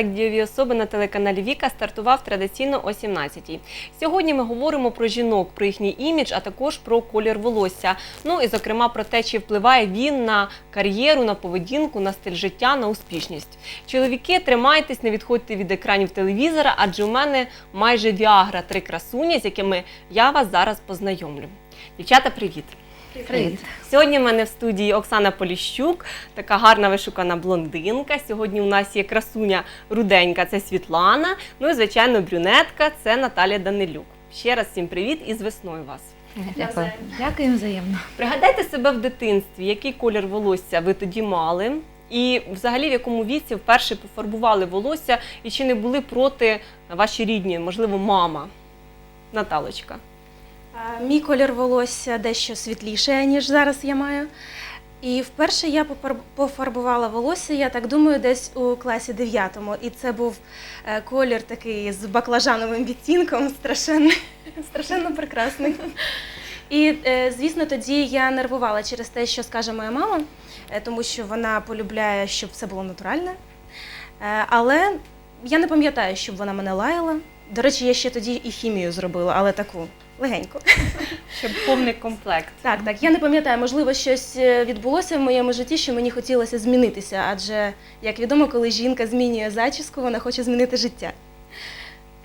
Проект дієві особи на телеканалі Віка стартував традиційно о 17-й. Сьогодні ми говоримо про жінок, про їхній імідж, а також про колір волосся. Ну і зокрема про те, чи впливає він на кар'єру, на поведінку, на стиль життя, на успішність. Чоловіки, тримайтесь, не відходьте від екранів телевізора, адже у мене майже Віагра три красуні, з якими я вас зараз познайомлю. Дівчата, привіт! Привіт. Сьогодні в мене в студії Оксана Поліщук, така гарна вишукана блондинка. Сьогодні у нас є красуня руденька, це Світлана. Ну і звичайно, брюнетка це Наталія Данилюк. Ще раз всім привіт і з весною вас. Дякую. Дякую взаємно. Пригадайте себе в дитинстві, який колір волосся ви тоді мали, і взагалі в якому віці вперше пофарбували волосся, і чи не були проти ваші рідні, можливо, мама. Наталочка. А, Мій колір волосся дещо світліше, ніж зараз я маю. І вперше я пофарбувала волосся, я так думаю, десь у класі 9 І це був е, колір такий з баклажановим відтінком, страшенно, страшенно прекрасний. І, е, звісно, тоді я нервувала через те, що скаже моя мама, е, тому що вона полюбляє, щоб все було натуральне. Е, Але я не пам'ятаю, щоб вона мене лаяла. До речі, я ще тоді і хімію зробила, але таку легеньку. Щоб повний комплект. Так, так. Я не пам'ятаю, можливо, щось е, відбулося в моєму житті, що мені хотілося змінитися. Адже, як відомо, коли жінка змінює зачіску, вона хоче змінити життя.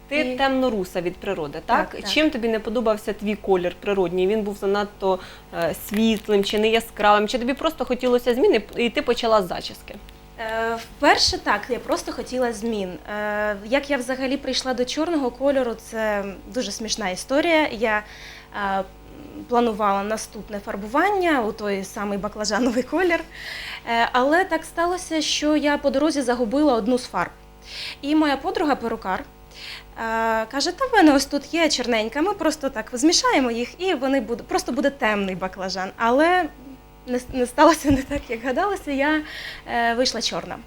Ти І- темноруса від природи, так? Так, так. Чим тобі не подобався твій колір природній? Він був занадто е, світлим чи не яскравим? Чи тобі просто хотілося зміни і ти почала з зачіски? Е, Вперше так, я просто хотіла змін. Е, Як я взагалі прийшла до чорного кольору, це дуже смішна історія. Я е, планувала наступне фарбування у той самий баклажановий колір. Але так сталося, що я по дорозі загубила одну з фарб. І моя подруга перукар. Каже, та в мене ось тут є чорненька, ми просто так змішаємо їх, і вони буде просто буде темний баклажан. Але не, сталося не так, як гадалося. Я е, вийшла чорна.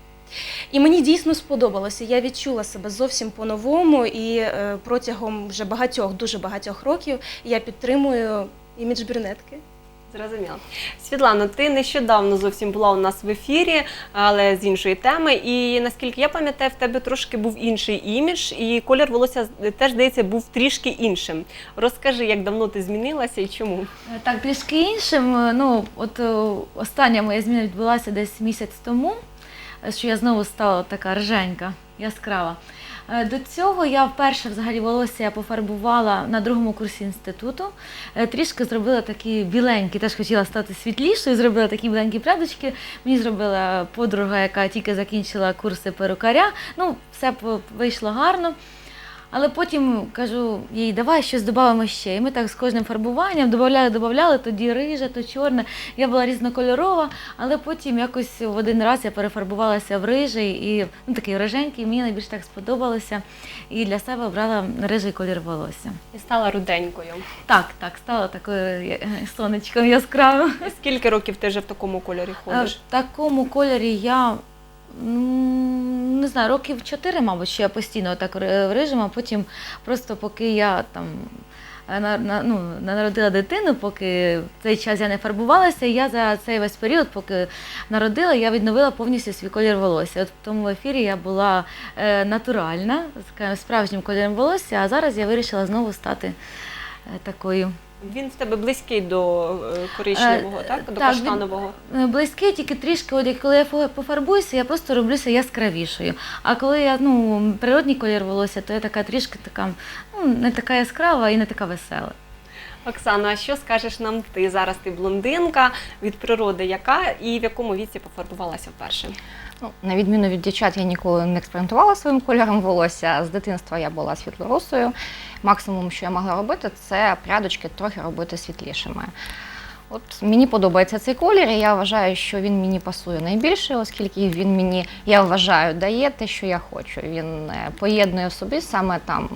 І мені дійсно сподобалося. Я відчула себе зовсім по-новому, і е, протягом вже багатьох, дуже багатьох років я підтримую імідж брюнетки. Зрозуміло. Світлано, ти нещодавно зовсім була у нас в ефірі, але з іншої теми. І наскільки я пам'ятаю, в тебе трошки був інший імідж, і колір волосся теж здається був трішки іншим. Розкажи, як давно ти змінилася і чому? Так, трішки іншим. Ну, от е, остання моя зміна відбулася десь місяць тому, що я знову стала така рженька, яскрава. Е, До цього я вперше взагалі волосся я пофарбувала на другому курсі інституту. Е, Трішки зробила такі біленькі, теж хотіла стати світлішою, зробила такі біленькі прядочки. Мені зробила подруга, яка тільки закінчила курси перукаря. Ну, все вийшло гарно. Але потім кажу їй, давай щось додамо ще. І ми так з кожним фарбуванням додавали, додавали, тоді риже, то чорне. Я була різнокольорова, але потім якось в один раз я перефарбувалася в рижий і ну, такий риженький, мені найбільше так сподобалося. І для себе обрала рижий колір волосся. І стала руденькою. Так, так, стала такою е, сонечком яскравим. Скільки років ти вже в такому кольорі Е, ходиш? В такому кольорі я не знаю, років чотири, мабуть, що я постійно так в рижому, а потім просто поки я там. е, На, на, ну, народила дитину, поки в цей час я не фарбувалася, я за цей весь період, поки народила, я відновила повністю свій колір волосся. От в тому ефірі я була е, натуральна, скажімо, справжнім кольором волосся, а зараз я вирішила знову стати е, такою. Він в тебе близький до е, коричневого, Е, так? До так, каштанового. Е, Близький, тільки трішки, от коли я пофарбуюся, я просто роблюся яскравішою. А коли я ну, природній колір волосся, то я така трішки така, ну, не така яскрава і не така весела. Оксана, а що скажеш нам ти? Зараз ти блондинка від природи, яка і в якому віці пофарбувалася вперше? Ну, на відміну від дівчат, я ніколи не експериментувала своїм кольором волосся. З дитинства я була світлорусою. Максимум, що я могла робити, це прядочки трохи робити світлішими. От мені подобається цей колір, і я вважаю, що він мені пасує найбільше, оскільки він мені, я вважаю, дає те, що я хочу. Він е, поєднує в собі саме там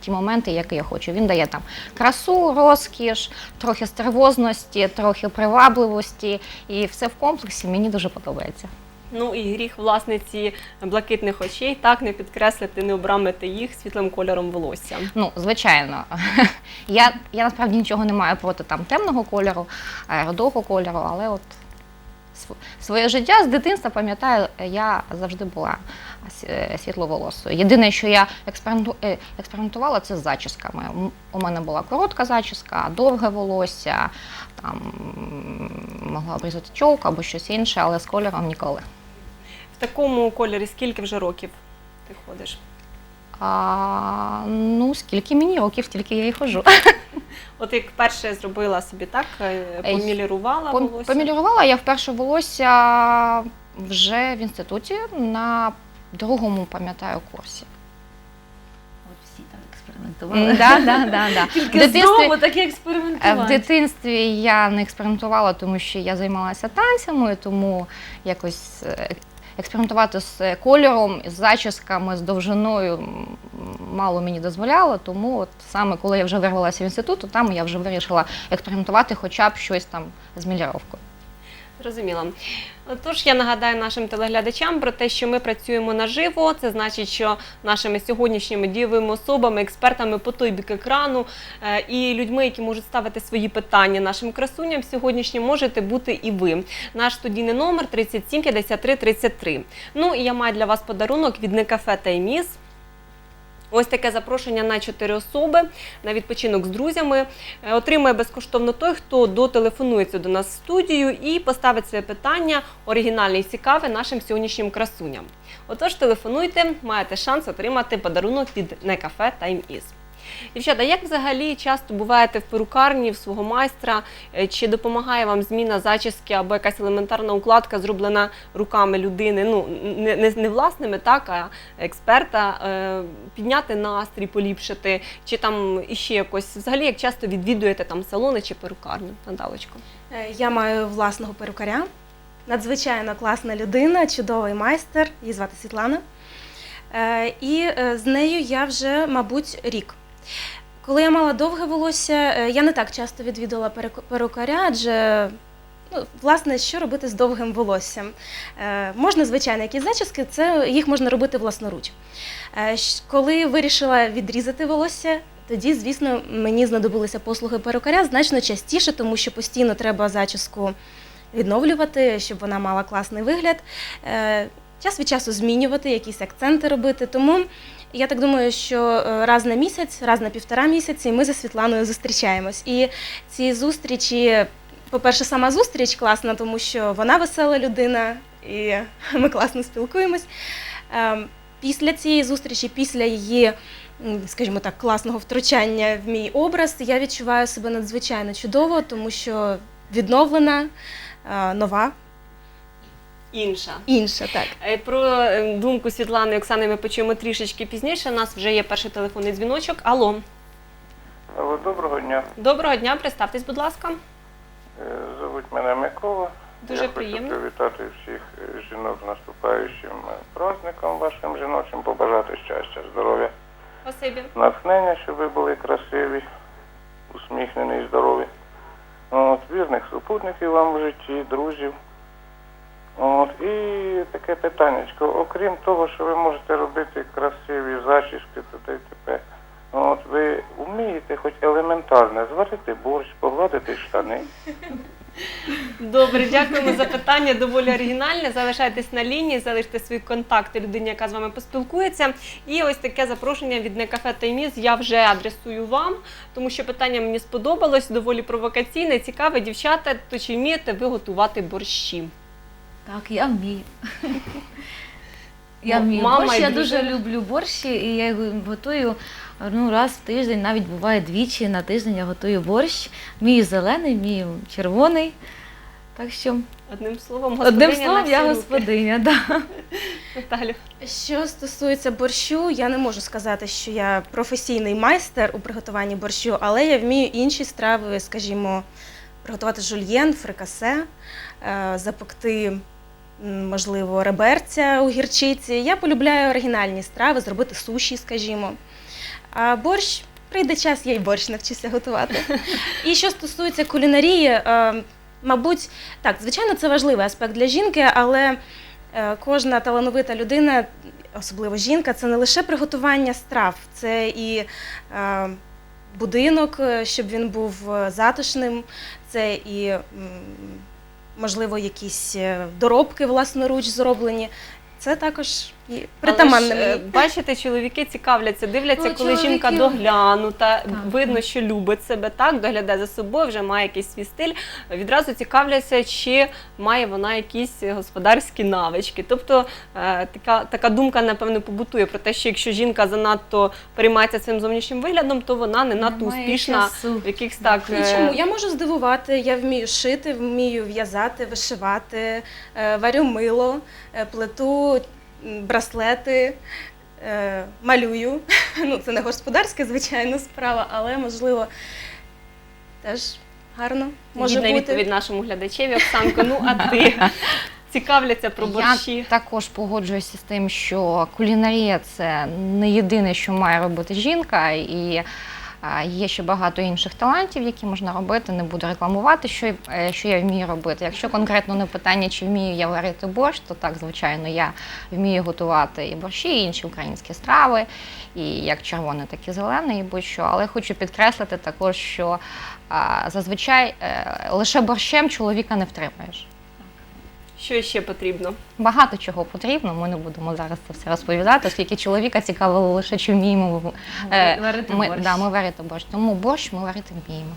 ті моменти, які я хочу. Він дає там красу, розкіш, трохи стервозності, трохи привабливості, і все в комплексі мені дуже подобається. Ну і гріх власниці блакитних очей, так не підкреслити, не обрамити їх світлим кольором волосся. Ну, звичайно, я, я насправді нічого не маю проти там темного кольору, рудого кольору, але от своє життя з дитинства пам'ятаю, я завжди була е, світловолосою. Єдине, що я е, експериментувала, це з зачісками. У мене була коротка зачіска, довге волосся, там могла обрізати чолку або щось інше, але з кольором ніколи. В такому кольорі скільки вже років ти ходиш? А, ну, скільки мені років, стільки я і ходжу. От як перше зробила собі так, е, Ей, помілірувала волосся? Помілірувала я вперше волосся вже в інституті на другому, пам'ятаю, курсі. От всі так експериментували. М, Да, да, да, да. Тільки В дитинстві- знову таке Е, В дитинстві я не експериментувала, тому що я займалася танцями, тому якось е, експериментувати з кольором, з зачісками, з довжиною мало мені дозволяло. Тому от саме коли я вже вирвалася в інститут, то там я вже вирішила експериментувати хоча б щось там з міліровкою. Зрозуміло. Тож я нагадаю нашим телеглядачам про те, що ми працюємо наживо. Це значить, що нашими сьогоднішніми дієвими особами, експертами по той бік екрану е, і людьми, які можуть ставити свої питання нашим красуням, сьогоднішнім можете бути і ви. Наш студійний номер 37 53 33. Ну і я маю для вас подарунок від Некафе та Еміс. Ось таке запрошення на чотири особи на відпочинок з друзями. Е, Отримає безкоштовно той, хто дотелефонується до нас в студію і поставить своє питання оригінальне і цікаве нашим сьогоднішнім красуням. Отож, телефонуйте, маєте шанс отримати подарунок від Некафе Time Is. Дівчата, як взагалі часто буваєте в перукарні в свого майстра? Е, Чи допомагає вам зміна зачіски або якась елементарна укладка, зроблена руками людини? Ну не, не, не власними, так а експерта, е, підняти настрій, поліпшити, чи там іще якось взагалі як часто відвідуєте там салони чи перукарню? Надалочко. Е, Я маю власного перукаря. Надзвичайно класна людина, чудовий майстер. Її звати Світлана. І з нею я вже, мабуть, рік. Коли я мала довге волосся, е, я не так часто відвідувала перукаря, адже ну, власне, що робити з довгим волоссям? Е, Можна, звичайно, якісь зачіски, це їх можна робити власноруч. Е, Коли вирішила відрізати волосся, тоді, звісно, мені знадобилися послуги перукаря значно частіше, тому що постійно треба зачіску відновлювати, щоб вона мала класний вигляд. Час від часу змінювати, якісь акценти робити. Тому я так думаю, що е, раз на місяць, раз на півтора місяці ми за Світланою зустрічаємось. І ці зустрічі, по-перше, сама зустріч класна, тому що вона весела людина, і ми класно спілкуємось. Ем, Після цієї зустрічі, після її, скажімо так, класного втручання в мій образ, я відчуваю себе надзвичайно чудово, тому що відновлена, е, нова, Інша. інша. Так. Е, Про е, думку Світлани і Оксани ми почуємо трішечки пізніше. У нас вже є перший телефонний дзвіночок. Алло, Алло, доброго дня. доброго дня, представтесь, будь ласка. Е, Зовуть мене Микола. Дуже Я приємно. хочу привітати всіх е, жінок з наступаючим праздником вашим жіночим, побажати щастя, здоров'я, Спасибі. натхнення, щоб ви були красиві, усміхнені і здорові. От, вірних супутників вам в житті, друзів. От, і таке питаннячко. Окрім того, що ви можете робити красиві зачіски, й тепер. От ви вмієте хоч елементарно зварити борщ, погладити штани. Добре, дякуємо за питання. Доволі оригінальне. Залишайтесь на лінії, залиште свої контакти людині, яка з вами поспілкується. І ось таке запрошення від Некафе Тайміз я вже адресую вам, тому що питання мені сподобалось, доволі провокаційне, цікаве. Дівчата, то чи вмієте ви готувати борщі? Так, я вмію. Я вмію мама борщ, я дружина? дуже люблю борщ, і я його готую ну, раз в тиждень, навіть буває двічі на тиждень я готую борщ. Вмію зелений, вмію червоний. Так що, Одним словом, одним господиня словом, на я руки. господиня. Да. Наталю. Що стосується борщу, я не можу сказати, що я професійний майстер у приготуванні борщу, але я вмію інші страви, скажімо, приготувати жульєн, фрикасе, е, запекти, можливо, реберця у гірчиці. Я полюбляю оригінальні страви, зробити суші, скажімо. А борщ прийде час, я й борщ навчуся готувати. І що стосується кулінарії, е, мабуть, так, звичайно, це важливий аспект для жінки, але е, кожна талановита людина, особливо жінка, це не лише приготування страв, це і е, будинок, щоб він був затишним, це і можливо, якісь е, доробки власноруч зроблені. Це також Але ж, е, бачите, чоловіки цікавляться, дивляться, Ну, коли жінка доглянута, Так. видно, що любить себе, так, доглядає за собою, вже має якийсь свій стиль. Відразу цікавляться, чи має вона якісь господарські навички. Тобто е, така, така думка, напевно, побутує про те, що якщо жінка занадто переймається цим зовнішнім виглядом, то вона не надто Немає успішна часу. в якихось так. е, Нічому, я можу здивувати, я вмію шити, вмію в'язати, вишивати, варю мило, плету браслети, е, малюю. Ну, це не господарська, звичайно, справа, але можливо теж гарно може Гідна бути. відповідь нашому глядачеві, Оксанко. Ну а ти цікавляться про борщі? Я також погоджуюся з тим, що кулінарія це не єдине, що має робити жінка, і є ще багато інших талантів, які можна робити. Не буду рекламувати, що, е, що я вмію робити. Якщо конкретно не питання, чи вмію я варити борщ, то так, звичайно, я вмію готувати і борщі, і інші українські страви, і як червоний, так і зелений, і будь-що. Але хочу підкреслити також, що зазвичай е, лише борщем чоловіка не втримаєш. Що ще потрібно? Багато чого потрібно. Ми не будемо зараз це все розповідати, оскільки чоловіка цікавило лише чи вміємо е, Варити ми, борщ. Да, ми варити борщ. Тому борщ ми варити вміємо.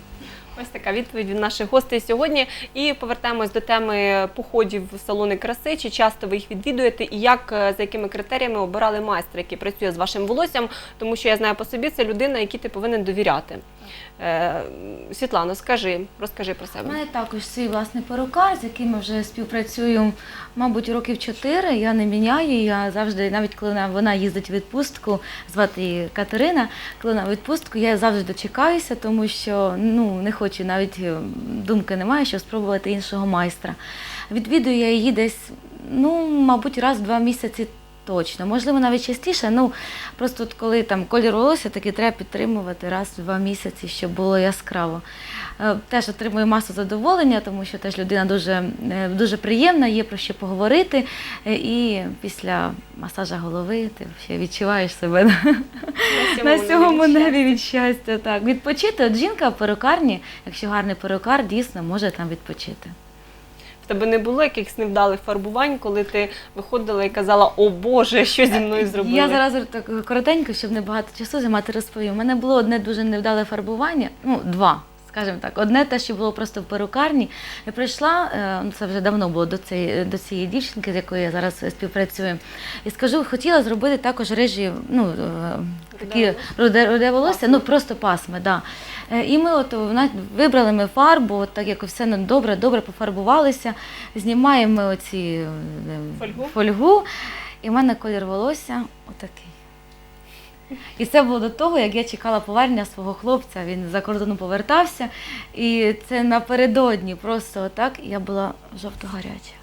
Ось така відповідь від наших гостей сьогодні. І повертаємось до теми походів в салони краси. Чи часто ви їх відвідуєте, і як е, за якими критеріями обирали майстра, який працює з вашим волоссям? Тому що я знаю по собі, це людина, якій ти повинен довіряти. Е, Світлано, скажи, розкажи про себе. У мене також свій власний перукар, з яким я вже співпрацюю, мабуть, років чотири. Я не міняю. Я завжди, навіть коли вона- їздить у відпустку, звати її Катерина, коли вона в відпустку, я завжди дочекаюся, тому що ну, не хочу, навіть е, думки немає, щоб спробувати іншого майстра. Відвідую я її десь, ну, мабуть, раз в два місяці. Точно, можливо, навіть частіше. Ну просто от коли там колір волосся, таки треба підтримувати раз в два місяці, щоб було яскраво. Е, Теж отримую масу задоволення, тому що теж людина дуже, е, дуже приємна, є про що поговорити. Е, І після масажа голови ти ще відчуваєш себе на сьомому небі від щастя. Так, відпочити. От жінка в перукарні, якщо гарний перукар, дійсно може там відпочити. В тебе не було якихось невдалих фарбувань, коли ти виходила і казала, о Боже, що зі мною зробили? Я зараз так коротенько, щоб не багато часу займати, розповім. У мене було одне дуже невдале фарбування, ну, два. Скажімо так, одне те, що було просто в перукарні. Я прийшла, е, ну це вже давно було до цієї, до цієї дівчинки, з якою я зараз співпрацюю. І скажу, хотіла зробити також рижі, ну е, такі руде, руде волосся, ну просто пасми, да. Е, І ми от вибрали ми фарбу, от так як все добре, добре пофарбувалися. Знімаємо ми оці е, Фольгу? фольгу, і в мене колір волосся отакий. І це було до того, як я чекала повернення свого хлопця. Він за кордону повертався. І це напередодні просто отак я була жовто-гаряча.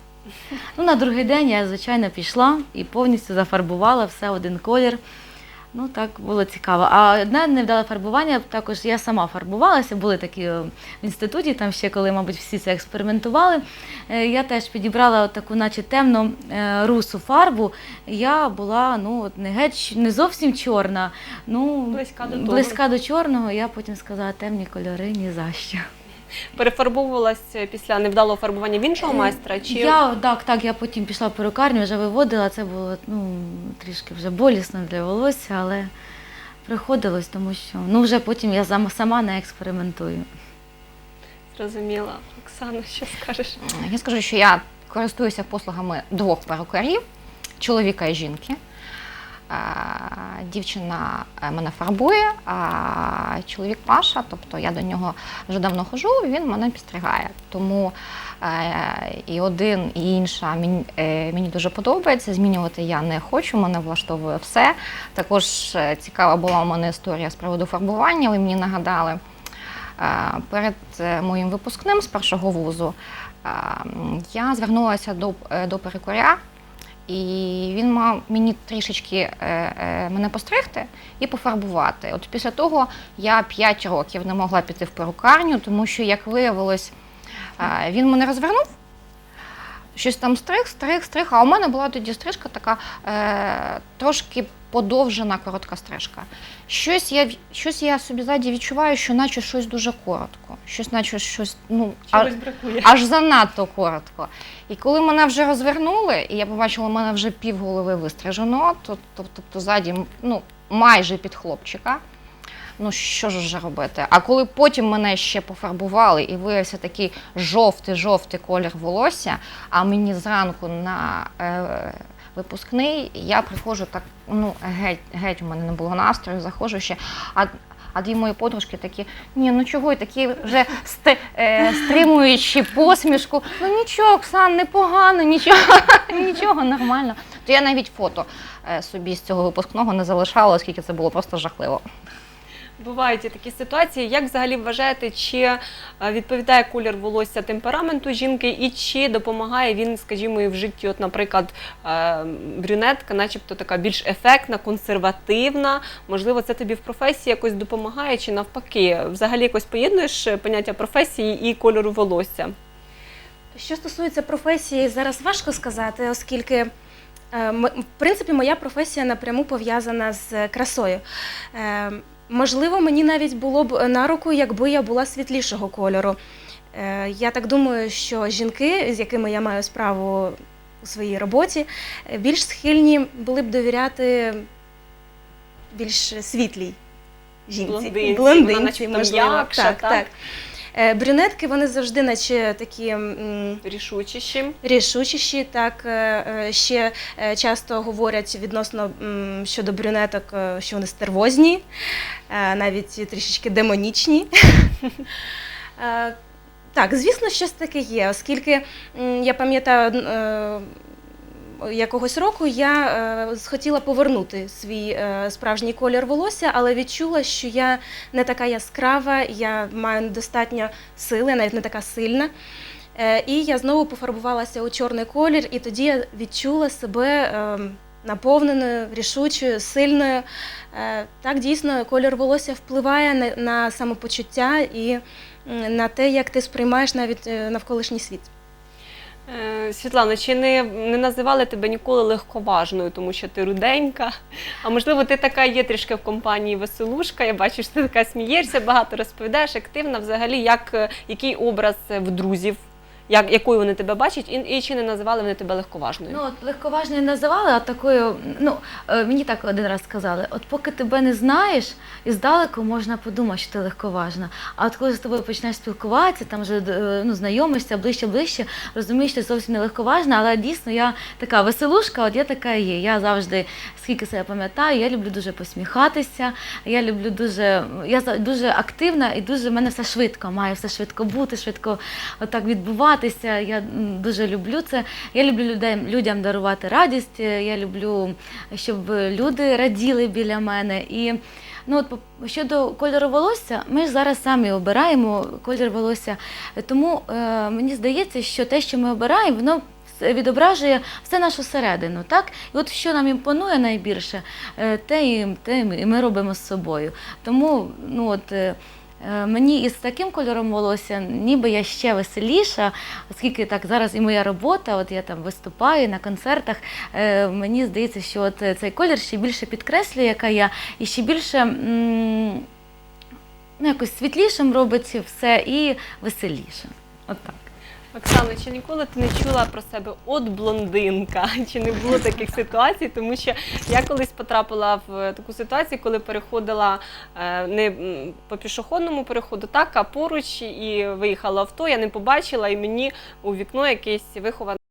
Ну, на другий день я, звичайно, пішла і повністю зафарбувала все один колір. Ну, так було цікаво. А одне невдале фарбування, також я сама фарбувалася, були такі е, в інституті, там ще коли, мабуть, всі це експериментували. Е, Я теж підібрала таку, наче темну е, русу фарбу. Я була ну, от не геть не зовсім чорна. Ну, Близька до того. близька до чорного. Я потім сказала темні кольори ні за що. Перефарбовувалась після невдалого фарбування в іншого майстра? Чи Я так, так, я потім пішла в перукарню, вже виводила. Це було ну, трішки вже болісно для волосся, але приходилось, тому що ну, вже потім я сама, сама не експериментую. зрозуміла? Оксана, що скажеш? Я скажу, що я користуюся послугами двох перукарів чоловіка і жінки. Е, Дівчина е, мене фарбує, а чоловік Паша, тобто я до нього вже давно хожу, він мене підстригає. Тому е, і один, і інша мені, дуже подобається. Змінювати я не хочу, мене влаштовує все. Також цікава була у мене історія з приводу фарбування. Ви мені нагадали. Перед моїм випускним з першого вузу я звернулася до, до перекоря, і він мав мені трішечки е, е, мене постригти і пофарбувати. От після того я 5 років не могла піти в перукарню, тому що, як виявилось, е, він мене розвернув. Щось там стриг, стриг, стриг. А у мене була тоді стрижка така е, трошки подовжена коротка стрижка. Щось я, щось я собі ззаді відчуваю, що наче щось дуже коротко. Щось, наче щось, ну, а- бракує. аж занадто коротко. І коли мене вже розвернули, і я побачила, у мене вже пів голови вистрижено, то, то, тобто ззаді ну, майже під хлопчика. Ну, що ж вже робити? А коли потім мене ще пофарбували і виявився такий жовтий-жовтий колір волосся, а мені зранку на е, випускний, я приходжу так, ну, геть, геть у мене не було настрою, заходжу ще. А, а дві мої подружки такі, ні, ну чого, і такі вже ст, е, стримуючи посмішку. Ну нічого, Оксан, непогано, нічого, нічого, нормально. То я навіть фото е, собі з цього випускного не залишала, оскільки це було просто жахливо. Бувають і такі ситуації. Як взагалі вважаєте, чи е, відповідає колір волосся темпераменту жінки, і чи допомагає він, скажімо, і в житті? От, наприклад, е, брюнетка, начебто така більш ефектна, консервативна. Можливо, це тобі в професії якось допомагає, чи навпаки, взагалі якось поєднуєш е, поняття професії і кольору волосся? Що стосується професії, зараз важко сказати, оскільки в принципі моя професія напряму пов'язана з красою. Е, Можливо, мені навіть було б на руку, якби я була світлішого кольору. Е, Я так думаю, що жінки, з якими я маю справу у своїй роботі, е, більш схильні були б довіряти більш світлій жінці. Блондинці, вона можливо. Якша, так, так? так. Е, Брюнетки вони завжди, наче такі Рішучіші. рішучіші, так е, е, ще часто говорять відносно щодо брюнеток, що вони стервозні, навіть трішечки демонічні. Так, звісно, щось таке є, оскільки я пам'ятаю. Якогось року я е, схотіла повернути свій е, справжній колір волосся, але відчула, що я не така яскрава, я маю недостатньо сили, навіть не така сильна. Е, І я знову пофарбувалася у чорний колір, і тоді я відчула себе наповненою, рішучою, сильною. Так, дійсно, колір волосся впливає на, самопочуття і на те, як ти сприймаєш навіть навколишній світ. Е, Світлано, чи не, не називали тебе ніколи легковажною, тому що ти руденька? А можливо, ти така є трішки в компанії веселушка. Я бачу, що ти така смієшся, багато розповідаєш, активна. Взагалі, як, е, який образ е, в друзів, як, якою вони тебе бачать, і, і чи не називали вони тебе легковажною? Ну, от легковажною називали, а такою, ну, е, мені так один раз сказали: от поки тебе не знаєш, і здалеку можна подумати, що ти легковажна. А от коли з тобою починаєш спілкуватися, там вже е, ну, знайомишся ближче ближче, розумієш, що ти зовсім не легковажна, але дійсно я така веселушка, от я така є. Я завжди, скільки себе пам'ятаю, я люблю дуже посміхатися, я люблю дуже, я дуже активна і дуже в мене все швидко, має все швидко бути, швидко отак відбуватися. Я дуже люблю це. Я люблю людей, людям дарувати радість. е, Я люблю, щоб люди раділи біля мене. І ну, от щодо кольору волосся, ми ж зараз самі обираємо колір волосся. Тому е, мені здається, що те, що ми обираємо, воно відображує все нашу середину. Так? І от що нам імпонує найбільше, е, те і, те і ми робимо з собою. Тому ну, от, Е, Мені із таким кольором волосся, ніби я ще веселіша, оскільки так зараз і моя робота, от я там виступаю на концертах. е, Мені здається, що от е, цей колір ще більше підкреслює, яка я, і ще більше ну, якось світлішим робить все і веселіше. От так. Оксано, чи ніколи ти не чула про себе от блондинка? Чи не було таких ситуацій? Тому що я колись потрапила в таку ситуацію, коли переходила е, не по пішохідному переходу, так, а поруч і виїхала авто, я не побачила, і мені у вікно якийсь вихований